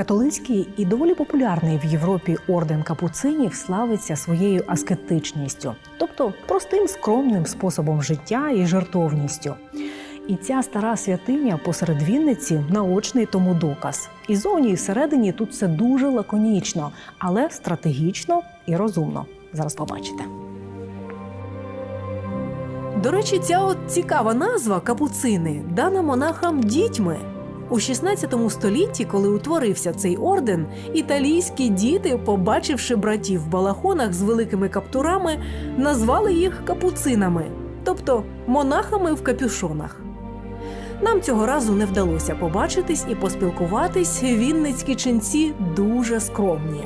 Католицький і доволі популярний в Європі орден капуцинів славиться своєю аскетичністю, тобто простим скромним способом життя і жертовністю. І ця стара святиня посеред Вінниці наочний тому доказ. І зовні, і всередині тут все дуже лаконічно, але стратегічно і розумно. Зараз побачите. До речі, ця от цікава назва капуцини дана монахам дітьми. У 16 столітті, коли утворився цей орден, італійські діти, побачивши братів в балахонах з великими каптурами, назвали їх капуцинами, тобто монахами в капюшонах. Нам цього разу не вдалося побачитись і поспілкуватись. Вінницькі ченці дуже скромні.